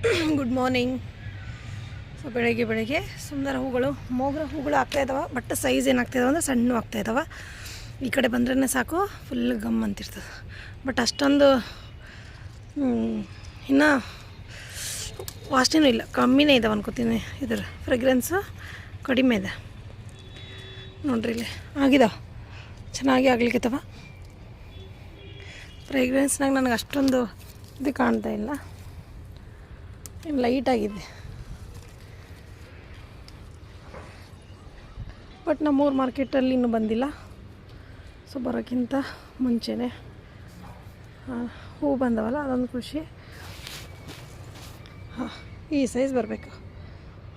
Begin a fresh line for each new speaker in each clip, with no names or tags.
Good morning so ಬೆಳಗ್ಗೆ ಬೆಳಗ್ಗೆ ಸುಂದರ ಹೂಗಳು, ಮೋಗ್ರ ಹೂಗಳು ಆಗ್ತಾ ಇದಾವೆ ಬಟ್ ಸೈಜ್ ಏನಾಗ್ತಾಯಿದಾವೆ ಅಂದರೆ ಸಣ್ಣ ಆಗ್ತಾ ಇದಾವೆ. ಈ ಕಡೆ ಬಂದ್ರೇ ಸಾಕು ಫುಲ್ ಗಮ್ ಅಂತಿರ್ತದೆ. ಬಟ್ ಅಷ್ಟೊಂದು ಇನ್ನು ವಾಸ್ಟೇನೂ ಇಲ್ಲ, ಕಮ್ಮಿನೇ ಇದಾವೆ ಅನ್ಕೋತೀನಿ ಇದ್ರ ಫ್ರೆಗ್ರೆನ್ಸು ಕಡಿಮೆ ಇದೆ. ನೋಡ್ರಿ ಇಲ್ಲಿ, ಆಗಿದಾವೆ, ಚೆನ್ನಾಗಿ ಆಗ್ಲಿಕ್ಕಿತ್ತವ ಫ್ರೆಗ್ರೆನ್ಸ್ನಾಗ ನನಗೆ ಅಷ್ಟೊಂದು ಇದು ಕಾಣ್ತಾ ಇಲ್ಲ. ಇನ್ನು ಲೈಟ್ ಆಗಿದೆ. ಬಟ್ ನಮ್ಮೂರು ಮಾರ್ಕೆಟಲ್ಲಿ ಇನ್ನೂ ಬಂದಿಲ್ಲ. ಸೊ ಬರೋಕ್ಕಿಂತ ಮುಂಚೆನೇ ಹೂ ಬಂದವಲ್ಲ, ಅದೊಂದು ಖುಷಿ. ಹಾಂ, ಈ ಸೈಜ್ ಬರಬೇಕು.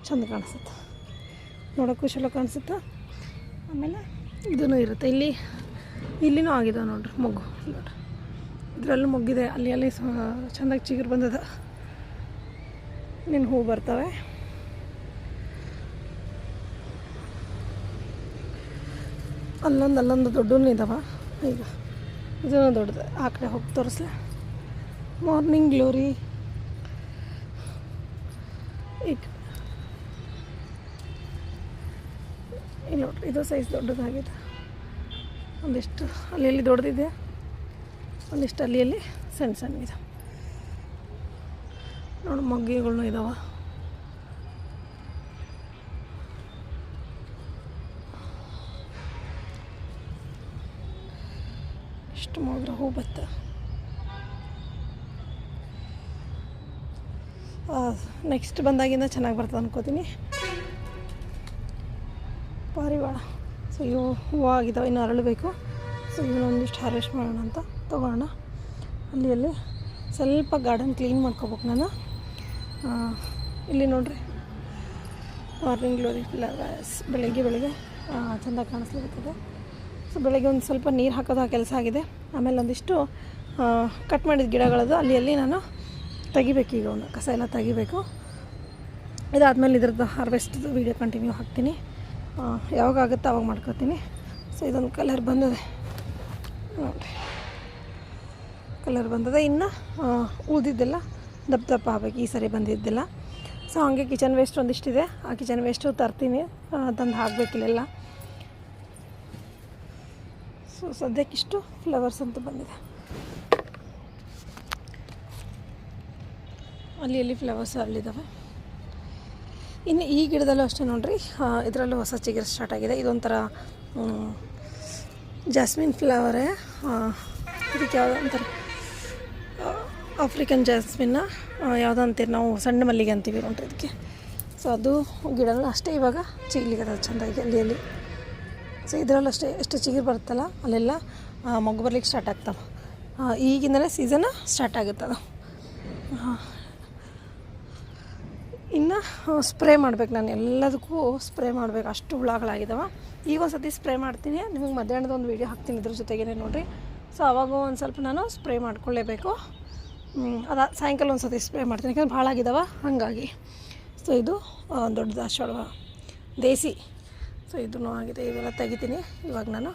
ಚಂದ ಕಾಣಿಸುತ್ತೆ. ನೋಡೋಕ್ಕೂ ಚಲೋ ಕಾಣಿಸುತ್ತೆ? ಆಮೇಲೆ ಇದೂ ಇರುತ್ತೆ. ಇಲ್ಲಿ, ಇಲ್ಲಿನೂ ಆಗಿದೆ ನೋಡ್ರಿ ಮೊಗ್ಗು ನೋಡ್ರಿ ಇದರಲ್ಲೂ ಮೊಗ್ಗಿದೆ. ಅಲ್ಲಿ ಅಲ್ಲಿ ಚೆಂದಾಗಿ ಚಿಗುರು ಬಂದದ. ನಿನ್ನ ಹೂ ಬರ್ತವೆ. ಅಲ್ಲೊಂದು ಅಲ್ಲೊಂದು ದೊಡ್ಡೂ ಇದಾವ. ಈಗ ಇದನ್ನು ದೊಡ್ಡದು. ಆ ಕಡೆ ಹೋಗಿ ತೋರಿಸ್ಲೆ. ಮಾರ್ನಿಂಗ್ ಗ್ಲೋರಿ ಈಗ ಇಲ್ಲಿ ನೋಡ್ರಿ, ಇದು ಸೈಜ್ ದೊಡ್ಡದಾಗಿದೆ. ಒಂದಿಷ್ಟು ಅಲ್ಲಿ ದೊಡ್ಡದಿದೆ, ಒಂದಿಷ್ಟು ಅಲ್ಲಿ ಅಲ್ಲಿ ಸಣ್ಣ ಸಣ್ಣಗಿದೆ ನೋಡಿ ಮಗ್ಗಿಗಳು ಇದಾವೆ. ಇಷ್ಟು ಮೊಗ್ರ ಹೂ ಬತ್ತ. ನೆಕ್ಸ್ಟ್ ಬಂದಾಗಿಂದ ಚೆನ್ನಾಗಿ ಬರ್ತದೆ ಅನ್ಕೋತೀನಿ. ಪಾರಿವಾಳ ಸೊ ಇವು ಹೂವು ಆಗಿದ್ದಾವೆ ಇನ್ನು ಅರಳಬೇಕು. ಸೊ ಇವನ್ನ ಒಂದಿಷ್ಟು ಹಾರ್ವೆಸ್ಟ್ ಮಾಡೋಣ ಅಂತ ತೊಗೊಳೋಣ ಅಲ್ಲಿ ಅಲ್ಲಿ ಸ್ವಲ್ಪ ಗಾರ್ಡನ್ ಕ್ಲೀನ್ ಮಾಡ್ಕೋಬೇಕು ನಾನು. ಇಲ್ಲಿ ನೋಡ್ರಿ. ಮಾರ್ನಿಂಗ್ ಗ್ಲೋರಿ ಫ್ಲವರ್ಸ್ ಬೆಳಗ್ಗೆ ಬೆಳಗ್ಗೆ ಚೆಂದ ಕಾಣಿಸ್ಲಿರ್ತದೆ ಸೊ ಬೆಳಗ್ಗೆ ಒಂದು ಸ್ವಲ್ಪ ನೀರು ಹಾಕೋದು ಆ ಕೆಲಸ ಆಗಿದೆ. ಆಮೇಲೆ ಒಂದಿಷ್ಟು ಕಟ್ ಮಾಡಿದ ಗಿಡಗಳದು ಅಲ್ಲಿ ಅಲ್ಲಿ ನಾನು ತೆಗಿಬೇಕು ಈಗ ಒಂದು ಕಸ ಎಲ್ಲ ತೆಗಿಬೇಕು. ಇದಾದಮೇಲೆ ಇದ್ರದ್ದು ಹಾರ್ವೆಸ್ಟ್ದು ವೀಡಿಯೋ ಕಂಟಿನ್ಯೂ ಹಾಕ್ತೀನಿ. ಯಾವಾಗ ಆಗುತ್ತೋ ಅವಾಗ ಮಾಡ್ಕೊತೀನಿ. ಸೊ ಇದೊಂದು ಕಲರ್ ಬಂದಿದೆ. ನೋಡಿರಿ. ಕಲರ್ ಬಂದಿದೆ. ಇನ್ನು ಉಳಿದಿದ್ದೆಲ್ಲ ದಪ್ಪ ದಪ್ಪ ಆಗಬೇಕು ಈ ಸರಿ ಬಂದಿದ್ದಿಲ್ಲ. ಸೊ ಹಂಗೆ ಕಿಚನ್ ವೇಸ್ಟ್ ಒಂದಿಷ್ಟಿದೆ. ಆ ಕಿಚನ್ ವೇಸ್ಟು ತರ್ತೀನಿ. ತಂದು ಹಾಕಬೇಕಿಲ್ಲೆಲ್ಲ ಸೊ ಸದ್ಯಕ್ಕಿಷ್ಟು ಫ್ಲವರ್ಸ್ ಅಂತ ಬಂದಿದೆ. ಅಲ್ಲಿ ಅಲ್ಲಿ ಫ್ಲವರ್ಸ್ ಅಲ್ಲಿದ್ದಾವೆ ಇನ್ನು ಈ ಗಿಡದಲ್ಲೂ ಅಷ್ಟೇ ನೋಡಿರಿ. ಇದರಲ್ಲೂ ಹೊಸ ಚಿಗುರು ಸ್ಟಾರ್ಟ್ ಆಗಿದೆ. ಇದೊಂಥರ ಜಾಸ್ಮಿನ್ ಫ್ಲವರೇ ಇದಕ್ಕೆ ಯಾವುದೋ ಒಂಥರ ಆಫ್ರಿಕನ್ ಜಾಸ್ಮಿನ್ನ ಯಾವುದೋ ಅಂತೀರಿ ನಾವು ಸಣ್ಣ ಮಲ್ಲಿಗೆ ಅಂತೀವಿ ನೋಡ್ರಿ ಇದಕ್ಕೆ. ಸೊ ಅದು ಗಿಡಗಳು ಅಷ್ಟೇ ಇವಾಗ ಚಿಗ್ಲಿಕ್ಕೆ ಚೆಂದಾಗಿ ಅಲ್ಲಿ ಸೊ ಇದರಲ್ಲಿ ಅಷ್ಟೇ, ಎಷ್ಟು ಚಿಗುರು ಬರುತ್ತಲ್ಲ ಅಲ್ಲೆಲ್ಲ ಮಗು ಬರ್ಲಿಕ್ಕೆ ಸ್ಟಾರ್ಟ್ ಆಗ್ತಾವೆ. ಈಗಿಂದಲೇ ಸೀಸನ್ ಸ್ಟಾರ್ಟ್ ಆಗುತ್ತೆ ಅದು ಇನ್ನು ಸ್ಪ್ರೇ ಮಾಡ್ಬೇಕು ನಾನು. ಎಲ್ಲದಕ್ಕೂ ಸ್ಪ್ರೇ ಮಾಡಬೇಕು. ಅಷ್ಟು ಹುಳಗಳಾಗಿದ್ದಾವೆ ಈಗ ಒಂದು ಸತಿ ಸ್ಪ್ರೇ ಮಾಡ್ತೀನಿ. ನಿಮಗೆ ಮಧ್ಯಾಹ್ನದ ಒಂದು ವೀಡಿಯೋ ಹಾಕ್ತೀನಿ ಇದ್ರ ಜೊತೆಗೇನೆ ನೋಡಿರಿ. ಸೊ ಅವಾಗ ಒಂದು ಸ್ವಲ್ಪ ನಾನು ಸ್ಪ್ರೇ ಮಾಡ್ಕೊಳ್ಳೇಬೇಕು. ಅದ ಸಾಯಂಕಾಲ ಒಂದು ಸತಿ ಸ್ಪ್ರೇ ಮಾಡ್ತೀನಿ. ಯಾಕಂದ್ರೆ ಭಾಳ ಆಗಿದಾವ. ಹಾಗಾಗಿ. ಸೊ ಇದು ದೊಡ್ಡ ದಾಸವಾಳ ದೇಸಿ. ಸೊ ಇದೂ ಆಗಿದೆ. ಇವೆಲ್ಲ ತೆಗಿತೀನಿ. ಇವಾಗ ನಾನು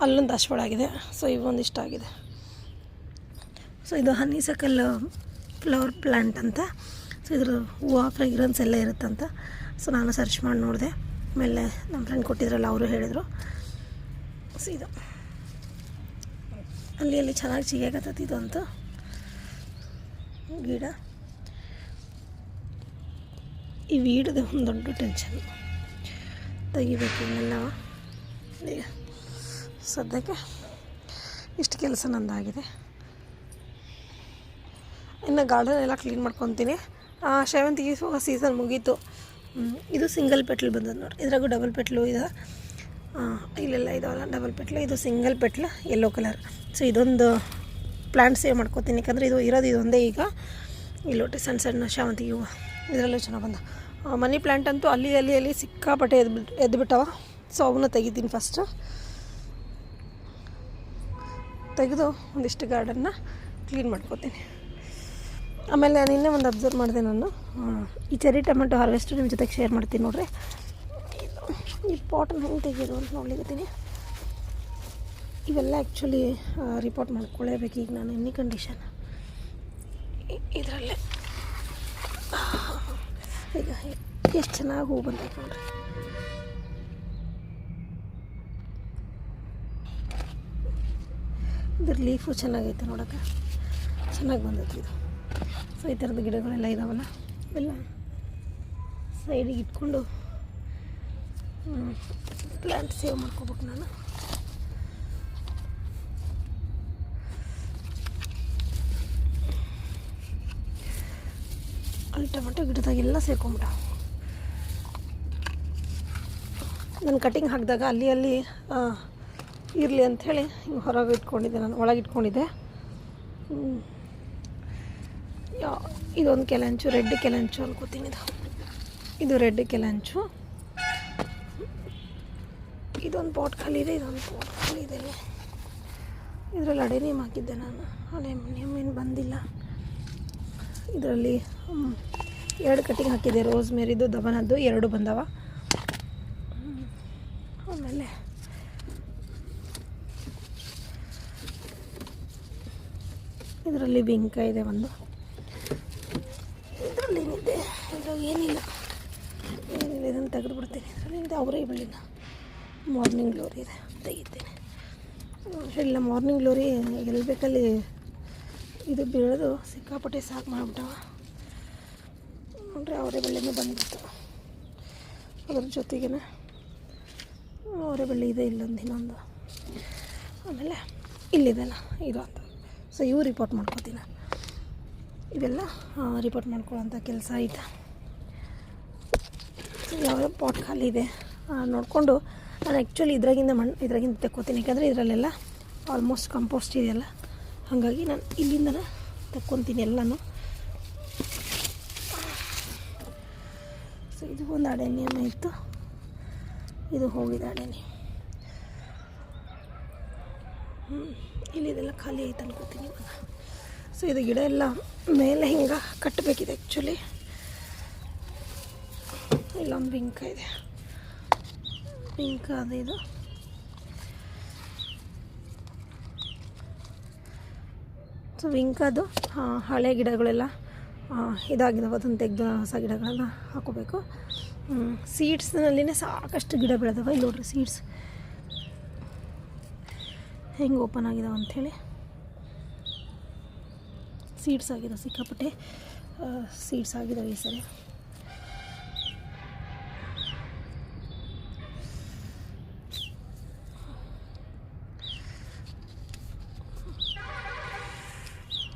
ಅಲ್ಲೊಂದು ದಾಸವಾಳ ಆಗಿದೆ. ಸೊ ಇವೊಂದಿಷ್ಟ ಆಗಿದೆ. ಸೊ ಇದು ಹನಿಸಕಲ್ ಫ್ಲವರ್ ಪ್ಲ್ಯಾಂಟ್ ಅಂತ. ಸೊ ಇದ್ರ ಹೂವು ಫ್ರೆಗ್ರೆನ್ಸ್ ಎಲ್ಲ ಇರುತ್ತಂತ. ಸೊ ನಾನು ಸರ್ಚ್ ಮಾಡಿ ನೋಡಿದೆ. ಆಮೇಲೆ ನಮ್ಮ ಫ್ರೆಂಡ್ ಕೊಟ್ಟಿದ್ರಲ್ಲ, ಅವರು ಹೇಳಿದರು. ಸೊ ಇದು. ಅಲ್ಲಿ ಅಲ್ಲಿ ಚೆನ್ನಾಗಿ ಸಿಗಾಕತ್ತೈತಿ ಇದು ಅಂತ. ಗಿಡ. ಈ ವೀಡದ ಒಂದು ದೊಡ್ಡ ಟೆನ್ಷನ್ ತೆಗಿಬೇಕು ಎಲ್ಲ ಈಗ ಸದ್ಯಕ್ಕೆ ಇಷ್ಟು ಕೆಲಸ ನಂದಾಗಿದೆ. ಇನ್ನು ಗಾರ್ಡನ್ ಎಲ್ಲ ಕ್ಲೀನ್ ಮಾಡ್ಕೊತೀನಿ. ಸೇವಂತಿಗೆ ಸೀಸನ್ ಮುಗೀತು. ಇದು ಸಿಂಗಲ್ ಪೆಟ್ಲು ಬಂದದ್ದು ನೋಡಿ ಇದ್ರಾಗೂ ಡಬಲ್ ಪೆಟ್ಲು ಇದೆ. ಇಲ್ಲೆಲ್ಲ ಇದಾವಲ್ಲ ಡಬಲ್ ಪೆಟ್ಲು ಇದು single petal yellow colour so ಇದೊಂದು ಪ್ಲ್ಯಾಂಟ್ ಸೇವ್ ಮಾಡ್ಕೊತೀನಿ. ಯಾಕಂದರೆ ಇದು ಇರೋದು ಇದೊಂದೇ ಈಗ. ಇಲ್ಲೊಟ್ಟೆ ಸಣ್ಣ ಸಣ್ಣ ಶಾವಂತಿಗೆ ಹೂವು ಇದರಲ್ಲೂ ಚೆನ್ನಾಗಿ ಬಂದ. ಮನಿ ಪ್ಲ್ಯಾಂಟ್ ಅಂತೂ ಅಲ್ಲಿ ಅಲ್ಲಿ ಅಲ್ಲಿ ಸಿಕ್ಕಾಪಟ್ಟೆ ಎದ್ದು ಎದ್ಬಿಟ್ಟವ ಸೊ ಅವನ್ನ ತೆಗಿತೀನಿ ಫಸ್ಟು ತೆಗೆದು ಒಂದಿಷ್ಟು ಗಾರ್ಡನ್ನ ಕ್ಲೀನ್ ಮಾಡ್ಕೋತೀನಿ. ಆಮೇಲೆ ನಾನು ಇನ್ನೇ ಒಂದು ಅಬ್ಸರ್ವ್ ಮಾಡಿದೆ ನಾನು. ಈ ಚೆರಿ ಟೊಮೆಟೊ ಹಾರ್ವೆಸ್ಟು ನಿಮ್ಮ ಜೊತೆಗೆ ಶೇರ್ ಮಾಡ್ತೀನಿ ನೋಡ್ರಿ. ಈ ಪಾಟನ್ನು ಹೆಂಗೆ ತೆಗೆಯೋದು ಅಂತ ನೋಡ್ಲಿಕತ್ತೀನಿ. ಇವೆಲ್ಲ ಆ್ಯಕ್ಚುಲಿ ರಿಪೋರ್ಟ್ ಮಾಡ್ಕೊಳ್ಳೇಬೇಕು ಈಗ ನಾನು ಎನಿ ಕಂಡೀಷನ್ ಇದರಲ್ಲೇ. ಈಗ ಎಷ್ಟು ಚೆನ್ನಾಗಿ ಹೂ ಬಂದೈತೆ ನೋಡ್ರಿ. ಇದ್ರ ಲೀಫು ಚೆನ್ನಾಗೈತೆ ನೋಡೋಕೆ ಚೆನ್ನಾಗಿ ಬಂದೈತೆ ಇದು. ಸೊ ಈ ಥರದ ಗಿಡಗಳೆಲ್ಲ ಇದಾವಲ್ಲ ಎಲ್ಲ ಸೈಡಿಗೆ ಇಟ್ಕೊಂಡು ಪ್ಲ್ಯಾಂಟ್ ಸೇವ್ ಮಾಡ್ಕೋಬೇಕು ನಾನು ಅಲ್ಲಿ ಟೊಮೆಟೊ ಗಿಡದಾಗೆಲ್ಲ ಸೇರ್ಕೊಂಬಿಟ್ಟ. ನಾನು ಕಟಿಂಗ್ ಹಾಕಿದಾಗ ಅಲ್ಲಿ ಅಲ್ಲಿ ಇರಲಿ ಅಂಥೇಳಿ ಹಿಂಗೆ ಹೊರಗೆ ಇಟ್ಕೊಂಡಿದ್ದೆ ನಾನು, ಒಳಗೆ ಇಟ್ಕೊಂಡಿದ್ದೆ. ಯಾ, ಇದೊಂದು ಕೆಲಂಚು ರೆಡ್ ಕೆಲಂಚು ಅನ್ಕೋತೀನಿ ಇದು. ಇದು ರೆಡ್ ಕೆಲಂಚು ಇದೊಂದು ಪಾಟ್ ಖಾಲಿ ಇದೆ, ಇದೊಂದು ಪಾಟ್ ಖಾಲಿ ಇದೆ ಇದರಲ್ಲಿ ಅಡೆನೀಮ್ ಹಾಕಿದ್ದೆ ನಾನು. ಅಡೆನೀಮ್ ಏನು ಬಂದಿಲ್ಲ. ಇದರಲ್ಲಿ ಎರಡು ಕಟ್ಟಿಂಗ್ ಹಾಕಿದೆ. ರೋಸ್ ಮೇರಿದು ದಬನದ್ದು ಎರಡು ಬಂದವ. ಆಮೇಲೆ ಇದರಲ್ಲಿ ಬಿಂಕ ಇದೆ ಒಂದು. ಇದರಲ್ಲಿ ಏನಿದೆ? ಇದ್ರಾಗ ಏನಿಲ್ಲ. ಏನಿಲ್ಲ, ಇದನ್ನು ತೆಗೆದು ಬಿಡ್ತೀನಿ ಇದರಲ್ಲಿ ಇದೆ ಅವರೇ ಬಳ್ಳಿನ. ಮಾರ್ನಿಂಗ್ ಗ್ಲೋರಿ ಇದೆ. ತೆಗಿತೀನಿ. ಇಲ್ಲ ಮಾರ್ನಿಂಗ್ ಗ್ಲೋರಿ ಎಲ್ಲಿ ಬೇಕಲ್ಲಿ ಇದು ಬೀಳೋದು ಸಿಕ್ಕಾಪಟ್ಟೆ ಸಾಕು ಮಾಡಿಬಿಟ್ಟವ. ನೋಡ್ರಿ ಅವರೇ ಬಳ್ಳಿನೂ ಬಂದಿತ್ತು ಅದ್ರ ಜೊತೆಗೇ ಅವರೇ ಬಳ್ಳಿ ಇದೆ ಇಲ್ಲೊಂದು ಇನ್ನೊಂದು. ಆಮೇಲೆ ಇಲ್ಲಿದೆಲ್ಲ ಇದು ಅಂತ. ಸೊ ಇವು ರಿಪೋರ್ಟ್ ಮಾಡ್ಕೋತೀನಿ. ಇವೆಲ್ಲ ರಿಪೋರ್ಟ್ ಮಾಡ್ಕೊಳ್ಳೋಂಥ ಕೆಲಸ ಐತೆ ಯಾವ ಪಾಟ್ ಖಾಲಿ ಇದೆ. ನೋಡಿಕೊಂಡು ನಾನು ಆ್ಯಕ್ಚುಲಿ ಇದ್ರಾಗಿಂದ ಮಣ್ಣು ಇದ್ರಾಗಿಂದ ತೆಕ್ಕೋತೀನಿ. ಯಾಕಂದರೆ ಇದರಲ್ಲೆಲ್ಲ ಆಲ್ಮೋಸ್ಟ್ ಕಂಪೋಸ್ಟ್ ಇದೆಯಲ್ಲ. ಹಾಗಾಗಿ ನಾನು ಇಲ್ಲಿಂದನೇ ತಕ್ಕೊತೀನಿ ಎಲ್ಲನೂ. ಸೊ ಇದು ಒಂದು ಅಡೆನಿಯಮ್ ಇತ್ತು. ಇದು ಹೋಗಿದೆ ಅಡೆನಿಯಮ್ ಇಲ್ಲಿ ಇದೆಲ್ಲ ಖಾಲಿ ಆಯ್ತು ಅನ್ಕೋತೀನಿ ಇವಾಗ. ಸೊ ಇದು ಗಿಡ ಎಲ್ಲ ಮೇಲೆ ಹಿಂಗೆ ಕಟ್ಟಬೇಕಿದೆ ಆ್ಯಕ್ಚುಲಿ ಇಲ್ಲೊಂದು ಬಿಂಕ ಇದೆ. ಬಿಂಕ ಅದು ಇದು. ಸೊ ವಿಂಕದು ಹಳೆ ಗಿಡಗಳೆಲ್ಲ. ಇದಾಗಿದ್ದಾವೆ ಅದನ್ನು ತೆಗೆದು ಹೊಸ ಗಿಡಗಳನ್ನ ಹಾಕೋಬೇಕು. ಸೀಡ್ಸ್ನಲ್ಲಿನೇ ಸಾಕಷ್ಟು ಗಿಡ ಬೆಳೆದವ. ಇಲ್ಲಿ ನೋಡ್ರಿ ಸೀಡ್ಸ್ ಹೆಂಗೆ ಓಪನ್ ಆಗಿದಾವೆ ಅಂಥೇಳಿ ಸೀಡ್ಸ್ ಆಗಿದೆ ಸಿಕ್ಕಾಪಟ್ಟೆ. ಸೀಡ್ಸ್ ಆಗಿದಾವೆ ಈ ಸರಿ.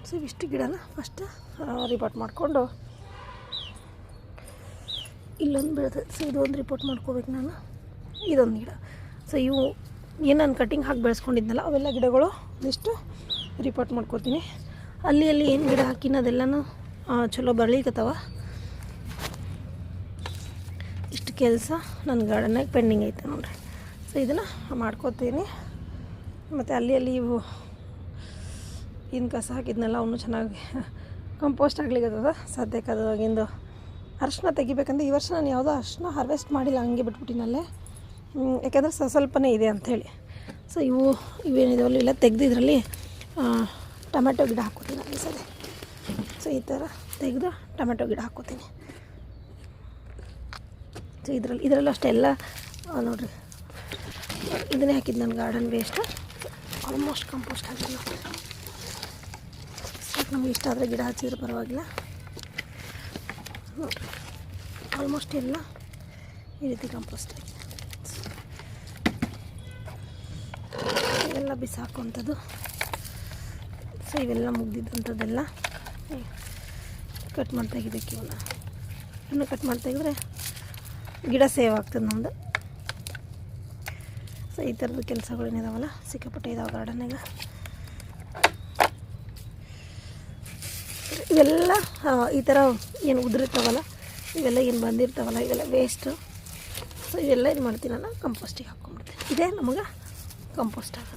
ಸೊ ಇಷ್ಟು ಗಿಡನ ಫಸ್ಟ್ ರಿಪೋರ್ಟ್ ಮಾಡಿಕೊಂಡು. ಇಲ್ಲೊಂದು ಬೆಳೆದ ಸೊ ಇದೊಂದು ರಿಪೋರ್ಟ್ ಮಾಡ್ಕೋಬೇಕು ನಾನು. ಇದೊಂದು ಗಿಡ. ಸೊ ಇವು ಏನು ನಾನು ಕಟಿಂಗ್ ಹಾಕಿ ಬೆಳೆಸ್ಕೊಂಡಿದ್ನಲ್ಲ, ಅವೆಲ್ಲ ಗಿಡಗಳು ಇಷ್ಟು ರಿಪೋರ್ಟ್ ಮಾಡ್ಕೊತೀನಿ. ಅಲ್ಲಿ ಅಲ್ಲಿ ಏನು ಗಿಡ ಹಾಕಿನ ಅದೆಲ್ಲನೂ ಚಲೋ ಬರಲಿಕ್ಕತ್ತವ ಇಷ್ಟು ಕೆಲಸ ನನ್ನ ಗಾರ್ಡನ್ನಾಗ ಪೆಂಡಿಂಗ್ ಐತೆ ನೋಡ್ರಿ. ಸೊ ಇದನ್ನು ಮಾಡ್ಕೋತೀನಿ. ಮತ್ತು ಅಲ್ಲಿ ಅಲ್ಲಿ ಇವು ಇನ್ನು ಕಸ ಹಾಕಿದ್ನೆಲ್ಲ ಅವನು ಚೆನ್ನಾಗಿ ಕಂಪೋಸ್ಟ್ ಆಗ್ಲಿಗದ ಸದ್ಯಕ್ಕೆ ಅದು ಆಗಿಂದು ಅರಶಿನ ತೆಗಿಬೇಕಂದ್ರೆ ಈ ವರ್ಷ ನಾನು ಯಾವುದೋ ಅರಶಿನ ಹಾರ್ವೆಸ್ಟ್ ಮಾಡಿಲ್ಲ, ಹಂಗೆ ಬಿಟ್ಬಿಟ್ಟಿನಲ್ಲೇ. ಯಾಕೆಂದರೆ ಸ, ಸ್ವಲ್ಪನೇ ಇದೆ ಅಂಥೇಳಿ. ಸೊ ಇವು ಇವೇನಿದಾವಲ್ಲ ಇಲ್ಲ ತೆಗೆದಿದ್ರಲ್ಲಿ ಟೊಮೆಟೊ ಗಿಡ ಹಾಕೋತೀನಿ ಈ ಸರಿ. ಸೊ ಈ ಥರ ತೆಗೆದು ಟೊಮೆಟೊ ಗಿಡ ಹಾಕೋತೀನಿ ಸೊ ಇದರಲ್ಲಿ, ಇದರಲ್ಲೂ ಅಷ್ಟೆಲ್ಲ ನೋಡಿರಿ. ಇದನ್ನೇ ಹಾಕಿದ್ದು ನನ್ನ ಗಾರ್ಡನ್ ವೇಸ್ಟ್ ಆಲ್ಮೋಸ್ಟ್ ಕಂಪೋಸ್ಟ್ ಆಗಿದೆ ನಮ್ಗೆ ಇಷ್ಟ ಆದರೆ ಗಿಡ ಹಚ್ಚಿದ್ರೆ ಪರವಾಗಿಲ್ಲ. ಆಲ್ಮೋಸ್ಟ್ ಎಲ್ಲ ಈ ರೀತಿ ಕಂಪೋಸ್ಟ್ ಎಲ್ಲ ಬಿಸಾಕುವಂಥದ್ದು. ಸೊ ಇವೆಲ್ಲ ಮುಗ್ದಿದ್ದಂಥದ್ದೆಲ್ಲ ಕಟ್ ಮಾಡಿ ತೆಗಿಬೇಕು ಇವನ್ನ ಇನ್ನು ಕಟ್ ಮಾಡಿ ತೆಗೆದ್ರೆ ಗಿಡ ಸೇವ್ ಆಗ್ತದೆ ನಮ್ಮದು ಸೊ ಈ ಥರದ ಕೆಲಸಗಳೇನಿದಾವಲ್ಲ ಸಿಕ್ಕಾಪಟ್ಟೆ ಇದಾವೆ ಗಾರ್ಡನ್ನಾಗ ಇವೆಲ್ಲ ಈ ಥರ ಏನು ಉದುರಿರ್ತಾವಲ್ಲ ಇವೆಲ್ಲ ಏನು ಬಂದಿರ್ತಾವಲ್ಲ, ಇವೆಲ್ಲ ವೇಸ್ಟು ಸೊ ಇವೆಲ್ಲ ಏನು ಮಾಡ್ತೀನಿ ನಾನು? ಕಂಪೋಸ್ಟಿಗೆ ಹಾಕ್ಕೊಂಡ್ಬಿಡ್ತೀನಿ. ಇದೇ ನಮಗೆ? ಕಂಪೋಸ್ಟ್ ಆಗೋದು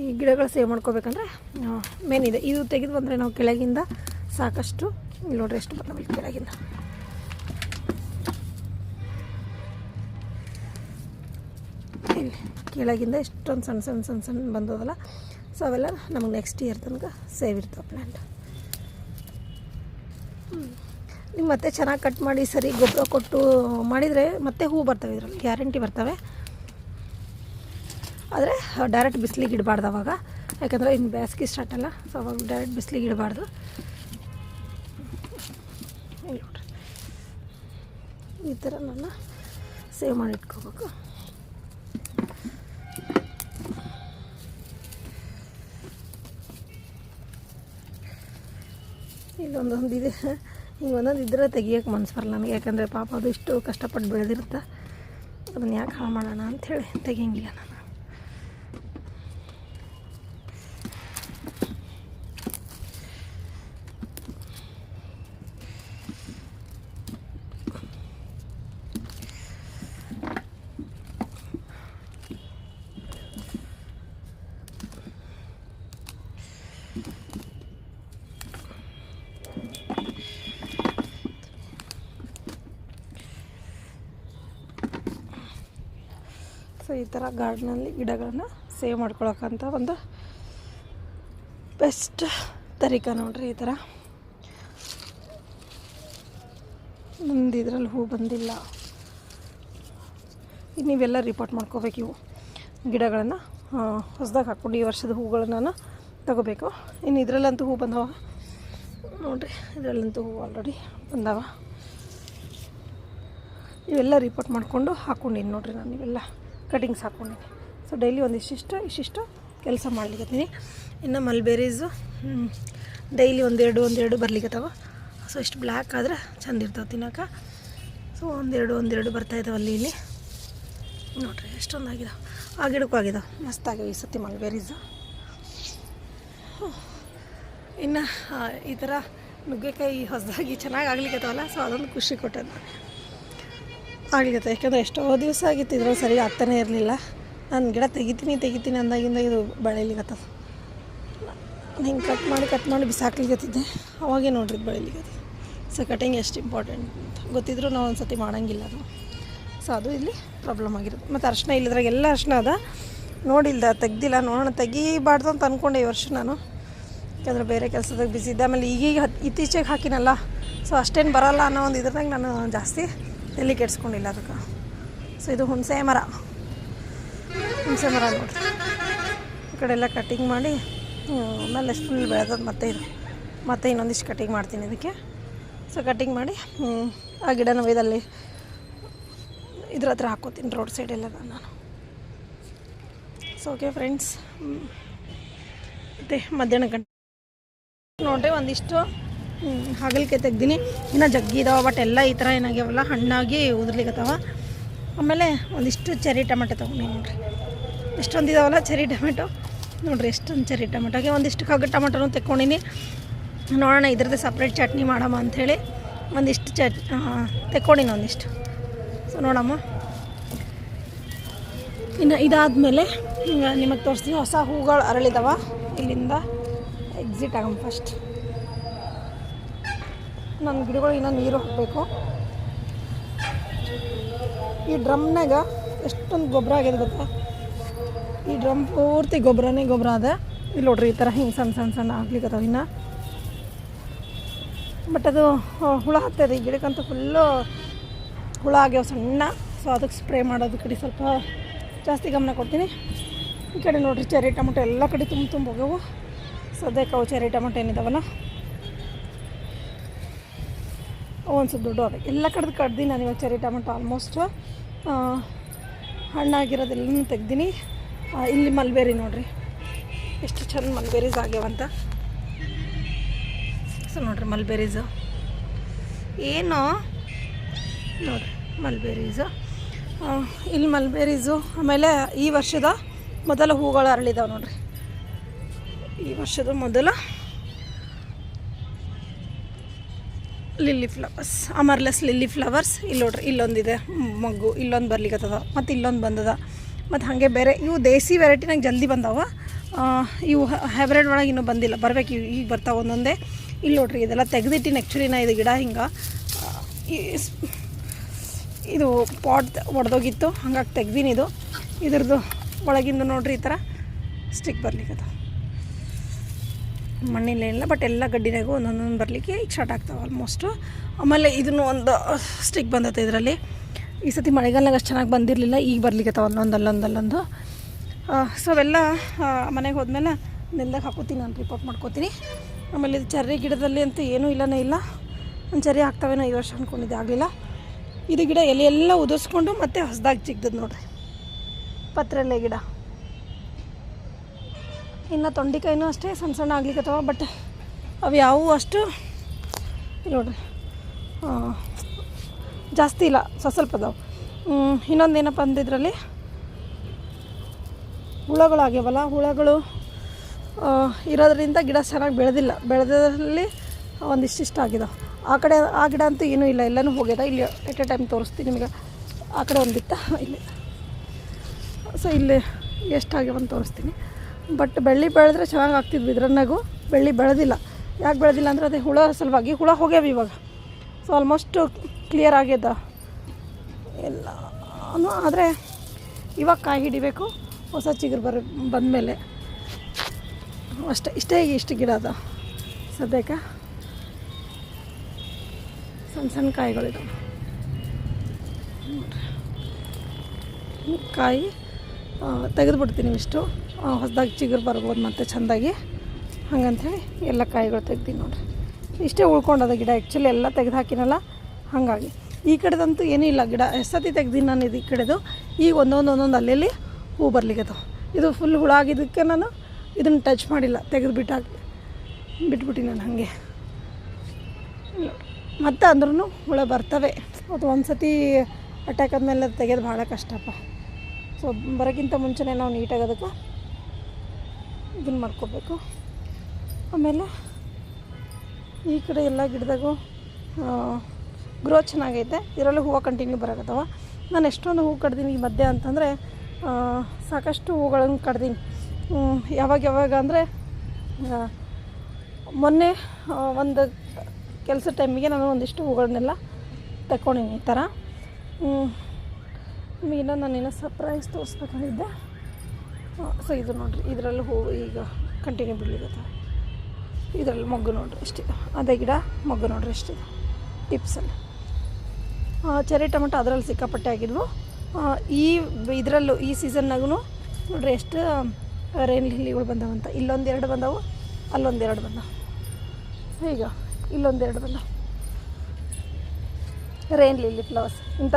ಈ ಗಿಡಗಳು ಸೇವ್ ಮಾಡ್ಕೋಬೇಕಂದ್ರೆ ಮೇನ್ ಇದೆ. ಇದು ತೆಗೆದು ಬಂದರೆ ನಾವು ಕೆಳಗಿಂದ ಸಾಕಷ್ಟು, ಇಲ್ಲಿ ನೋಡ್ರಿ ಎಷ್ಟು ಬರ್ತಾವೆ ಕೆಳಗಿಂದ. ಕೆಳಗಿಂದ ಇಷ್ಟೊಂದು ಸಣ್ಣ ಸಣ್ಣ ಸಣ್ಣ ಸಣ್ಣ ಬಂದದಲ್ಲ. ಸೊ ಅವೆಲ್ಲ ನಮಗೆ ನೆಕ್ಸ್ಟ್ ಇಯರ್ ತನಕ ಸೇವ್ ಇರ್ತವೆ ಪ್ಲ್ಯಾಂಟ್ ನೀವು ಮತ್ತೆ ಚೆನ್ನಾಗಿ ಕಟ್ ಮಾಡಿ ಸರಿ ಗೊಬ್ಬರ ಕೊಟ್ಟು ಮಾಡಿದರೆ ಮತ್ತೆ ಹೂ ಬರ್ತವೆ ಇದರಲ್ಲಿ ಗ್ಯಾರಂಟಿ ಬರ್ತವೆ. ಆದರೆ ಡೈರೆಕ್ಟ್ ಬಿಸಿಲಿಗೆ ಇಡಬಾರ್ದು ಅವಾಗ. ಯಾಕಂದರೆ ಇನ್ನು ಬೇಸಿಗೆ ಸ್ಟಾರ್ಟ್ ಅಲ್ಲ ಸೊ ಅವಾಗ ಡೈರೆಕ್ಟ್ ಬಿಸಿಲಿಗೆ ಇಡಬಾರ್ದು. ಈ ಥರ ನಾನು ಸೇವ್ ಮಾಡಿ ಇಟ್ಕೋಬೇಕು. ಇಲ್ಲೊಂದೊಂದು ಇದೆ ಹಿಂಗೆ ಒಂದೊಂದು ಇದ್ರೆ ತೆಗಿಯೋಕೆ ಮನ್ಸು ಬರಲ್ಲ ನನಗೆ. ಯಾಕಂದರೆ ಪಾಪ ಅದು ಇಷ್ಟು ಕಷ್ಟಪಟ್ಟು ಬೆಳೆದಿರುತ್ತೆ, ಅದನ್ನು ಯಾಕೆ ಹಾಳು ಮಾಡೋಣ ಅಂಥೇಳಿ ತೆಗಿಯಂಗಿಲ್ಲ ನಾನು ಸೊ ಈ ಥರ ಗಾರ್ಡನಲ್ಲಿ ಗಿಡಗಳನ್ನ ಸೇವ್ ಮಾಡ್ಕೊಳಕ್ಕಂತ ಒಂದು ಬೆಸ್ಟ್ ತರೀಕ ನೋಡ್ರಿ ಈ ಥರ. ನಂದು ಇದರಲ್ಲಿ ಹೂ ಬಂದಿಲ್ಲ. ಈಗ ನೀವೆಲ್ಲ ರಿಪೋರ್ಟ್ ಮಾಡ್ಕೋಬೇಕು ಇವು ಗಿಡಗಳನ್ನು. ಹೊಸದಾಗಿ ಹಾಕ್ಕೊಂಡು ಈ ವರ್ಷದ ಹೂಗಳನ್ನು ತಗೋಬೇಕು. ಇನ್ನು ಇದರಲ್ಲಂತೂ ಹೂ ಬಂದವ. ನೋಡ್ರಿ, ಇದರಲ್ಲಂತೂ ಹೂ ಆಲ್ರೆಡಿ ಬಂದವ. ಇವೆಲ್ಲ ರಿಪೋರ್ಟ್ ಮಾಡಿಕೊಂಡು ಹಾಕ್ಕೊಂಡಿನಿ ನೋಡ್ರಿ ನಾನು ಇವೆಲ್ಲ ಕಟಿಂಗ್ಸ್ ಹಾಕ್ಕೊಂಡಿದ್ದೆ ಸೊ ಡೈಲಿ ಒಂದಿಷ್ಟಿಷ್ಟು ಇಷ್ಟಿಷ್ಟು ಕೆಲಸ ಮಾಡ್ಲಿಕ್ಕತ್ತೀನಿ ಇನ್ನು ಮಲ್ಬೇರೀಸು ಡೈಲಿ ಒಂದೆರಡು ಒಂದೆರಡು ಬರ್ಲಿಕ್ಕತ್ತವ ಸೊ ಇಷ್ಟು ಬ್ಲ್ಯಾಕ್ ಆದರೆ ಚಂದ ಇರ್ತಾವೆ ತಿನ್ನೋಕೆ. ಸೊ ಒಂದೆರಡು ಒಂದೆರಡು ಬರ್ತಾ ಇದಾವೆ ಅಲ್ಲಿ ಇಲ್ಲಿ. ನೋಡ್ರಿ, ಎಷ್ಟೊಂದು ಆಗಿದಾವೆ. ಆ ಗಿಡಕ್ಕೂ ಆಗಿದಾವೆ. ಮಸ್ತಾಗಿವೆ ಈ ಸತಿ ಮಲ್ಬೇರೀಸು ಇನ್ನು ಈ ಥರ ನುಗ್ಗೆಕಾಯಿ ಹೊಸದಾಗಿ ಚೆನ್ನಾಗಿ ಆಗ್ಲಿಕ್ಕತ್ತವಲ್ಲ ಸೊ ಅದೊಂದು ಖುಷಿ ಕೊಟ್ಟದ್ದು. ಆಗ್ಲಿಕತ್ತ ಯಾಕಂದರೆ ಎಷ್ಟೋ ದಿವಸ ಆಗಿತ್ತು ಇದ್ರಲ್ಲಿ ಸರಿ ಆಗ್ತಾನೆ ಇರಲಿಲ್ಲ. ನಾನು ಗಿಡ ತೆಗಿತೀನಿ ತೆಗಿತೀನಿ ಅಂದಾಗಿಂದ ಇದು ಬೆಳೀಲಿಕತ್ತದ ಹಿಂಗೆ ಕಟ್ ಮಾಡಿ ಕಟ್ ಮಾಡಿ ಬಿಸಾಕ್ಲಿಕತ್ತಿದ್ದೆ ಅವಾಗೇ ನೋಡ್ರಿ ಇದು ಬೆಳೀಲಿಕತ್ತದ ಸೊ ಕಟಿಂಗ್ ಎಷ್ಟು ಇಂಪಾರ್ಟೆಂಟ್ ಅಂತ. ಗೊತ್ತಿದ್ರು ನಾವು ಒಂದು ಸತಿ ಮಾಡೋಂಗಿಲ್ಲ ಅದು. ಸೊ ಅದು ಇಲ್ಲಿ ಪ್ರಾಬ್ಲಮ್ ಆಗಿರೋದು. ಮತ್ತು ಅರ್ಶಿನ ಇಲ್ಲದ್ರಾಗ ಎಲ್ಲ ಅರ್ಶಿನ ಅದ. ನೋಡಿಲ್ದ, ತೆಗ್ದಿಲ್ಲ. ನೋಡೋಣ, ತೆಗಿಬಾರ್ದು ಅಂತ ಅಂದ್ಕೊಂಡೆ ಈ ವರ್ಷ ನಾನು. ಯಾಕಂದ್ರೆ ಬೇರೆ ಕೆಲಸದಾಗ ಬಿಸಿ ಇದ್ದೆ. ಆಮೇಲೆ ಈಗೀಗ ಇತ್ತೀಚೆಗೆ ಹಾಕಿನಲ್ಲ. ಸೊ ಅಷ್ಟೇನು ಬರಲ್ಲ ಅನ್ನೋ ಒಂದು ಇದ್ರಾಗ ನಾನು ಜಾಸ್ತಿ ತಲೆ ಕೆಡ್ಸ್ಕೊಂಡಿಲ್ಲ ಅದಕ್ಕೆ? ಸೊ ಇದು ಹುಣಸೆ ಮರ. ಹುಣಸೆ ಮರ ನೋಡಿ ಈ ಕಡೆ ಎಲ್ಲ ಕಟ್ಟಿಂಗ್ ಮಾಡಿ ಆಮೇಲೆ ಫುಲ್ ಬೆಳೆದದ್ದು ಮತ್ತೆ ಇದು. ಮತ್ತೆ ಇನ್ನೊಂದಿಷ್ಟು ಕಟ್ಟಿಂಗ್ ಮಾಡ್ತೀನಿ ಇದಕ್ಕೆ. ಸೊ ಕಟ್ಟಿಂಗ್ ಮಾಡಿ ಆ ಗಿಡನ ಒಯ್ದಲ್ಲಿ ಇದ್ರ ಹತ್ರ ಹಾಕೋತೀನಿ ರೋಡ್ ಸೈಡೆಲ್ಲ ನಾನು. ಸೊ ಓಕೆ ಫ್ರೆಂಡ್ಸ್ ಮತ್ತು ಮಧ್ಯಾಹ್ನ ಗಂಟೆ ನೋಡ್ರಿ, ಒಂದಿಷ್ಟು ಹಾಗಲಿಕಾಯಿ ತೆಗ್ದೀನಿ. ಇನ್ನು ಜಗ್ಗಿ ಇದಾವೆ ಬಟ್ ಎಲ್ಲ ಈ ಥರ ಏನಾಗ್ಯಾವಲ್ಲ, ಹಣ್ಣಾಗಿ ಉದುರ್ಲಿಕ್ಕತ್ತಾವ ಆಮೇಲೆ ಒಂದಿಷ್ಟು ಚೆರಿ ಟೊಮೆಟೊ ತೊಗೊಂಡು ನೋಡಿರಿ. ಎಷ್ಟೊಂದು ಇದಾವಲ್ಲ ಚೆರಿ ಟೊಮೆಟೊ ನೋಡಿರಿ, ಎಷ್ಟೊಂದು ಚೆರಿ ಟೊಮೆಟೊಗೆ ಒಂದಿಷ್ಟು ಕಗ್ಗ ಟೊಮೆಟೊನು ತೆಕ್ಕೊಂಡಿನಿ. ನೋಡೋಣ, ಇದ್ರದ್ದು ಸಪ್ರೇಟ್ ಚಟ್ನಿ ಮಾಡಮ್ಮ ಅಂಥೇಳಿ ಒಂದಿಷ್ಟು ಚಟ್ ತೆಕ್ಕೊಂಡಿನಿ ಒಂದಿಷ್ಟು. ಸೊ ನೋಡಮ್ಮ. ಇನ್ನು ಇದಾದಮೇಲೆ ನಿಮಗೆ ತೋರಿಸ್ತೀನಿ, ಹೊಸ ಹೂಗಳು ಅರಳಿದಾವ. ಇಲ್ಲಿಂದ ಎಕ್ಸಿಟ್ ಆಗಮ್ಮ ಫಸ್ಟ್ ನನ್ನ ಗಿಡಗಳು ಇನ್ನೂ ನೀರು ಹಾಕಬೇಕು. ಈ ಡ್ರಮ್ನಾಗ ಎಷ್ಟೊಂದು ಗೊಬ್ಬರ ಆಗಿದೆ ಗೊತ್ತಾ? ಈ ಡ್ರಮ್ ಪೂರ್ತಿ ಗೊಬ್ಬರನೇ ಗೊಬ್ಬರ ಅದ. ಇಲ್ಲಿ ನೋಡ್ರಿ ಈ ಥರ ಹಿಂಗೆ ಸಣ್ಣ ಸಣ್ಣ ಸಣ್ಣ ಆಗ್ಲಿಕ್ಕತ್ತಾವ ಇನ್ನು. ಬಟ್ ಅದು ಹುಳ ಹತ್ತದ ಈ ಗಿಡಕ್ಕಂತೂ ಫುಲ್ಲು ಹುಳ ಆಗ್ಯಾವ ಸಣ್ಣ. ಸೊ ಅದಕ್ಕೆ ಸ್ಪ್ರೇ ಮಾಡೋದು ಕಡೆ ಸ್ವಲ್ಪ ಜಾಸ್ತಿ ಗಮನ ಕೊಡ್ತೀನಿ. ಈ ಕಡೆ ನೋಡ್ರಿ ಚೆರಿ ಟೊಮೊಟೊ ಎಲ್ಲ ಕಡೆ ತುಂಬ ತುಂಬ ಹೋಗ್ಯಾವು. ಸದ್ಯಕ್ಕೆ ಅವು ಚೆರಿ ಟೊಮೊಟೊ ಏನಿದಾವಲ್ಲ ಅವು ಒಂದು ದುಡ್ಡು ಅವೆ ಎಲ್ಲ ಕಡ್ದು ಕಡ್ದು ನಾನು ಇವಾಗ ಚೆರಿ ಟೊಮೆಟೊ ಆಲ್ಮೋಸ್ಟ್ ಹಣ್ಣಾಗಿರೋದೆಲ್ಲನೂ ತೆಗ್ದೀನಿ. ಇಲ್ಲಿ ಮಲ್ಬೇರಿ ನೋಡಿರಿ. ಎಷ್ಟು ಚಂದ ಮಲ್ಬೆರೀಸ್ ಆಗ್ಯಾವಂತ ಸೊ ನೋಡ್ರಿ ಮಲ್ಬೇರೀಸು ಏನು? ನೋಡ್ರಿ ಮಲ್ಬೇರೀಸು ಇಲ್ಲಿ ಮಲ್ಬೆರೀಸು ಆಮೇಲೆ ಈ ವರ್ಷದ ಮೊದಲ ಹೂಗಳು ಅರಳಿದಾವೆ ನೋಡ್ರಿ. ಈ ವರ್ಷದ ಮೊದಲ lily flowers amaryllis lily flowers ಇಲ್ಲಿ ನೋಡ್ರಿ, ಇಲ್ಲೊಂದಿದೆ. ಮಗ್ಗು. ಇಲ್ಲೊಂದು ಬರ್ಲಿಕ್ಕತ್ತದ ಮತ್ತು ಇಲ್ಲೊಂದು ಬಂದದ. ಮತ್ತು ಹಾಗೆ ಬೇರೆ ಇವು ದೇಸಿ ವೆರೈಟಿನಾಗ ಜಲ್ದಿ ಬಂದಾವ. ಇವು ಹೈಬ್ರಿಡ್ ಒಳಗೆ ಇನ್ನೂ ಬಂದಿಲ್ಲ. ಬರಬೇಕು ಇವು ಈಗ ಬರ್ತಾವೆ ಒಂದೊಂದೇ. ಇಲ್ಲಿ ನೋಡ್ರಿ, ಇದೆಲ್ಲ ತೆಗೆದಿಟ್ಟಿನ ಆ್ಯಕ್ಚುಲಿ ನಾ ಇದು ಗಿಡ ಹಿಂಗೆ. ಇದು ಪಾಟ್ ಒಡೆದೋಗಿತ್ತು. ಹಂಗಾಗಿ ತೆಗ್ದೀನಿ ಇದು. ಇದ್ರದ್ದು ಒಳಗಿಂದ ನೋಡ್ರಿ ಈ ಥರ ಸ್ಟಿಕ್ ಬರ್ಲಿಕ್ಕತ್ತ ಮಣ್ಣಿಲ್ಲ ಬಟ್ ಎಲ್ಲ ಗಡ್ಡಿನಾಗು ಒಂದೊಂದೊಂದು ಬರಲಿಕ್ಕೆ ಈಗ ಸ್ಟಾರ್ಟ್ ಆಗ್ತಾವೆ ಆಲ್ಮೋಸ್ಟು ಆಮೇಲೆ ಇದನ್ನು ಒಂದು ಸ್ಟಿಕ್ ಬಂದೈತೆ ಇದರಲ್ಲಿ. ಈ ಸತಿ ಮಳೆಗಾಲನಾಗ ಅಷ್ಟು ಚೆನ್ನಾಗಿ ಬಂದಿರಲಿಲ್ಲ, ಈಗ ಬರ್ಲಿಕ್ಕತ್ತಾವ ಅಲ್ಲೊಂದು ಅಲ್ಲೊಂದು ಅಲ್ಲೊಂದು. ಸೊ ಅವೆಲ್ಲ ಮನೆಗೆ ಹೋದ್ಮೇಲೆ ನೆಲ್ದಾಗ ಹಾಕೋತೀನಿ, ನಾನು ರಿಪೋರ್ಟ್ ಮಾಡ್ಕೋತೀನಿ. ಆಮೇಲೆ ಇದು ಚರ್ರಿ ಗಿಡದಲ್ಲಿ ಅಂತೂ ಏನೂ ಇಲ್ಲನೇ ಇಲ್ಲ. ಒಂದು ಚರ್ರಿ ಹಾಕ್ತಾವೇನೋ ಈ ವರ್ಷ ಅಂದ್ಕೊಂಡಿದ್ದೆ ಆಗಲಿಲ್ಲ. ಇದು ಗಿಡ ಎಲೆ ಎಲ್ಲ ಉದುರಿಸ್ಕೊಂಡು ಮತ್ತೆ ಹೊಸದಾಗಿ ಚಿಗ್ದದ್ದು ನೋಡ್ರಿ. ಪತ್ರೆಲೆ ಗಿಡ. ಇನ್ನು ತೊಂಡಿಕಾಯಿನೂ ಅಷ್ಟೇ ಸಣ್ಣ ಸಣ್ಣ ಆಗ್ಲಿಕ್ಕತ್ತವ ಬಟ್ ಅವು ಯಾವುವು ಅಷ್ಟು ನೋಡ್ರಿ. ಜಾಸ್ತಿ ಇಲ್ಲ ಸ್ವಲ್ಪ ಸ್ವಲ್ಪ ಅದಾವೆ. ಇನ್ನೊಂದು ಏನಪ್ಪ ಅಂದಿದ್ರಲ್ಲಿ? ಹುಳಗಳು ಆಗ್ಯಾವಲ್ಲ, ಹುಳಗಳು ಇರೋದ್ರಿಂದ ಗಿಡ ಚೆನ್ನಾಗಿ ಬೆಳೆದಿಲ್ಲ. ಬೆಳೆದಲ್ಲಿ ಒಂದಿಷ್ಟಿಷ್ಟ ಆಗಿದಾವೆ. ಆ ಕಡೆ, ಆ ಗಿಡ ಅಂತೂ ಏನೂ ಇಲ್ಲ, ಎಲ್ಲನೂ ಹೋಗ್ಯದ. ಇಲ್ಲಿ ಎಟ್ ಎ ಟೈಮ್ ತೋರಿಸ್ತೀನಿ ನಿಮಗೆ. ಆ ಕಡೆ ಒಂದು ಬಿತ್ತ ಇಲ್ಲಿ. ಸೊ ಇಲ್ಲಿ ಎಷ್ಟಾಗ್ಯಾವಂತ ತೋರಿಸ್ತೀನಿ. ಬಟ್ ಬೆಳ್ಳಿ ಬೆಳೆದ್ರೆ ಚೆನ್ನಾಗಿ ಆಗ್ತಿದ್ವಿ ಇದ್ರನ್ನಾಗೂ. ಬೆಳ್ಳಿ ಬೆಳೆದಿಲ್ಲ. ಯಾಕೆ ಬೆಳೆದಿಲ್ಲ ಅಂದರೆ ಅದೇ ಹುಳ ಸಲುವಾಗಿ ಹುಳ ಹೋಗ್ಯಾವ ಇವಾಗ. ಸೊ ಆಲ್ಮೋಸ್ಟ್ ಕ್ಲಿಯರ್ ಆಗ್ಯದ. ಎಲ್ಲ. ಆದರೆ ಇವಾಗ ಕಾಯಿ ಹಿಡಿಬೇಕು. ಹೊಸ ಚಿಗುರು ಬರ, ಬಂದಮೇಲೆ. ಅಷ್ಟೇ, ಇಷ್ಟೇ ಇಷ್ಟು ಗಿಡ ಅದ. ಸದ್ಯಕ್ಕೆ ಸಣ್ಣ ಸಣ್ಣ ಕಾಯಿಗಳಿದಾವೆ. ಕಾಯಿ ತೆಗೆದುಬಿಡ್ತೀನಿ ಇಷ್ಟು ಹೊಸದಾಗಿ ಚಿಗುರು ಬರ್ಬೋದು ಮತ್ತು ಚೆಂದಾಗಿ. ಹಂಗಂಥೇಳಿ ಎಲ್ಲ ಕಾಯಿಗಳು ತೆಗ್ದೀನಿ ನೋಡಿರಿ. ಇಷ್ಟೇ ಉಳ್ಕೊಂಡದ ಗಿಡ ಆ್ಯಕ್ಚುಲಿ ಎಲ್ಲ ತೆಗೆದು ಹಾಕಿನಲ್ಲ, ಹಾಗಾಗಿ. ಈ ಕಡೆದಂತೂ ಏನೂ ಇಲ್ಲ ಗಿಡ ಎಷ್ಟತಿ ತೆಗ್ದೀನಿ ನಾನು ಇದು ಈ ಕಡೆದು. ಈಗ ಒಂದೊಂದು ಒಂದೊಂದು ಅಲ್ಲೆಲ್ಲಿ ಹೂ ಅದು ಇದು ಫುಲ್ ಹುಳ ಆಗಿದ್ದಕ್ಕೆ ನಾನು ಇದನ್ನು ಟಚ್ ಮಾಡಿಲ್ಲ, ತೆಗೆದು ಬಿಟ್ಟಾಕಿ ಬಿಟ್ಬಿಟ್ಟು ನಾನು ಹಾಗೆ. ಮತ್ತೆ ಅಂದ್ರೂ ಹುಳ ಬರ್ತವೆ. ಅದು ಒಂದು ಸತಿ ಅಟ್ಯಾಕ್ ಆದಮೇಲೆ ತೆಗೆಯೋದು ಭಾಳ ಕಷ್ಟಪ್ಪ. ಸೊ ಬರೋಕ್ಕಿಂತ ಮುಂಚೆನೇ ನಾವು ನೀಟಾಗಿ ಅದಕ್ಕೆ ಇದನ್ನು ಮಾಡ್ಕೋಬೇಕು. ಆಮೇಲೆ ಈ ಕಡೆ ಎಲ್ಲ ಗಿಡದಾಗು ಗ್ರೋ ಚೆನ್ನಾಗೈತೆ. ಇದರಲ್ಲೂ ಹೂವು ಕಂಟಿನ್ಯೂ ಬರಾಕತ್ತವ. ನಾನು ಎಷ್ಟೊಂದು ಹೂವು ಕಡ್ದೀನಿ ಈ ಮಧ್ಯೆ ಅಂತಂದರೆ ಸಾಕಷ್ಟು ಹೂಗಳನ್ನು ಕಡ್ದೀನಿ ಯಾವಾಗ ಯಾವಾಗ ಅಂದರೆ ಮೊನ್ನೆ ಒಂದು ಕೆಲಸ ಟೈಮಿಗೆ ನಾನು ಒಂದಿಷ್ಟು ಹೂಗಳನ್ನೆಲ್ಲ ತಗೊಂಡಿನಿ ಈ ಥರ ಇನ್ನೂ ನಾನೇನೋ ಸರ್ಪ್ರೈಸ್ ತೋರಿಸ್ಬೇಕಂದಿದ್ದೆ ಸೊ ಇದು ನೋಡಿರಿ, ಇದರಲ್ಲಿ ಹೂವು ಈಗ ಕಂಟಿನ್ಯೂ ಬಿಡ್ಲಿಕ್ಕೆ ಇದರಲ್ಲಿ ಮೊಗ್ಗು ನೋಡಿರಿ ಎಷ್ಟಿದೆ ಅದೇ ಗಿಡ, ಮೊಗ್ಗು ನೋಡ್ರಿ ಎಷ್ಟಿದೆ ಟಿಪ್ಸಲ್ಲಿ ಚೆರಿ ಟೊಮೆಟೊ ಅದರಲ್ಲಿ ಸಿಕ್ಕಾಪಟ್ಟೆ ಆಗಿದ್ವು. ಈ ಇದರಲ್ಲೂ ಈ ಸೀಸನ್ನಾಗೂ ನೋಡಿರಿ ಎಷ್ಟು ರೈನ್ ಲಿಲ್ಲಿಗಳು ಬಂದಾವಂತ. ಇಲ್ಲೊಂದೆರಡು ಬಂದವು ಅಲ್ಲೊಂದೆರಡು ಬಂದವು. ಈಗ ಇಲ್ಲೊಂದೆರಡು ಬಂದವು. ರೈನ್ ಲಿಲ್ಲಿ ಫ್ಲವರ್ಸ್ ಇಂಥ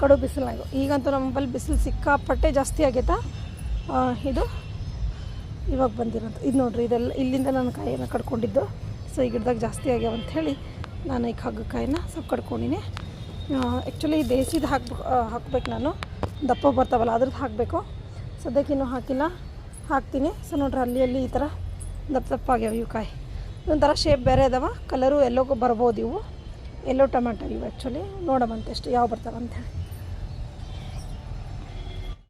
ಕಡು ಬಿಸಿಲಾಗ ಈಗಂತೂ ನಮ್ಮಲ್ಲಿ ಬಿಸಿಲು ಸಿಕ್ಕಾಪಟ್ಟೆ ಜಾಸ್ತಿ ಆಗೈತಾ? ಇದು ಇವಾಗ ಬಂದಿರೋದು. ಇದು ನೋಡ್ರಿ, ಇದೆಲ್ಲ ಇಲ್ಲಿಂದ ನಾನು ಕಾಯಿನ ಕಡ್ಕೊಂಡಿದ್ದು. ಸೊ ಈ ಗಿಡದಾಗ ಜಾಸ್ತಿ ಆಗ್ಯಾವ ಅಂಥೇಳಿ ನಾನು ಈಗ ಹಗ್ಗ ಕಾಯಿನ ಸ್ವಲ್ಪ ಕಡ್ಕೊಂಡಿನಿ. ಆ್ಯಕ್ಚುಲಿ ದೇಸಿದು ಹಾಕ್ಬೇಕು ಹಾಕ್ಬೇಕು ನಾನು. ದಪ್ಪ ಬರ್ತಾವಲ್ಲ ಅದ್ರದ್ದು ಹಾಕಬೇಕು. ಸದ್ಯಕ್ಕೆ ಇನ್ನೂ ಹಾಕಿಲ್ಲ. ಹಾಕ್ತೀನಿ. ಸೊ ನೋಡ್ರಿ, ಅಲ್ಲಿ ಅಲ್ಲಿ ಈ ಥರ ದಪ್ಪ ದಪ್ಪ ಆಗ್ಯಾವ ಇವು ಕಾಯಿ. ಒಂಥರ ಶೇಪ್ ಬೇರೆ ಅದಾವ. ಕಲರು ಎಲ್ಲೋಗೂ ಬರ್ಬೋದು ಇವು. ಎಲ್ಲೋ ಟೊಮೆಟೊ ಇವು ಆ್ಯಕ್ಚುಲಿ ನೋಡೋಮಂತೆ ಎಷ್ಟು ಯಾವ ಬರ್ತಾವೆ ಅಂತೇಳಿ